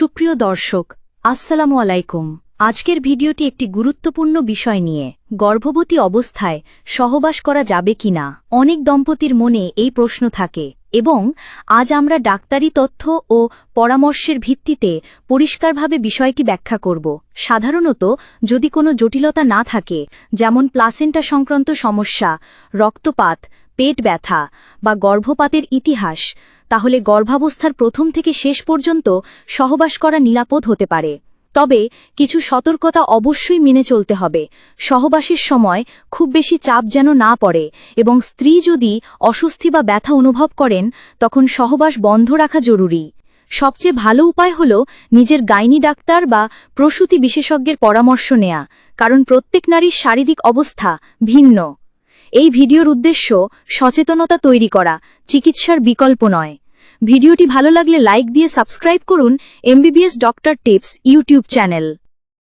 সুপ্রিয় দর্শক, আসসালামু আলাইকুম। আজকের ভিডিওটি একটি গুরুত্বপূর্ণ বিষয় নিয়ে, গর্ভবতী অবস্থায় সহবাস করা যাবে কিনা? অনেক দম্পতির মনে এই প্রশ্ন থাকে, এবং আজ আমরা ডাক্তারি তথ্য ও পরামর্শের ভিত্তিতে পরিষ্কারভাবে বিষয়টি ব্যাখ্যা করব। সাধারণত, যদি কোনো জটিলতা না থাকে, যেমন প্লাসেন্টা সংক্রান্ত সমস্যা, রক্তপাত পেট ব্যথা বা গর্ভপাতের ইতিহাস, তাহলে গর্ভাবস্থার প্রথম থেকে শেষ পর্যন্ত সহবাস করা নিরাপদ হতে পারে। তবে কিছু সতর্কতা অবশ্যই মেনে চলতে হবে। সহবাসের সময় খুব বেশি চাপ যেন না পড়ে এবং স্ত্রী যদি অস্বস্তি বা ব্যথা অনুভব করেন, তখন সহবাস বন্ধ রাখা জরুরি। সবচেয়ে ভালো উপায় হল নিজের গাইনি ডাক্তার বা প্রসূতি বিশেষজ্ঞের পরামর্শ নেয়া, কারণ প্রত্যেক নারীর শারীরিক অবস্থা ভিন্ন। এই ভিডিওর উদ্দেশ্য সচেতনতা তৈরি করা, চিকিৎসার বিকল্প নয়। ভিডিওটি ভালো লাগলে লাইক দিয়ে সাবস্ক্রাইব করুন MBBS doctor tips YouTube channel.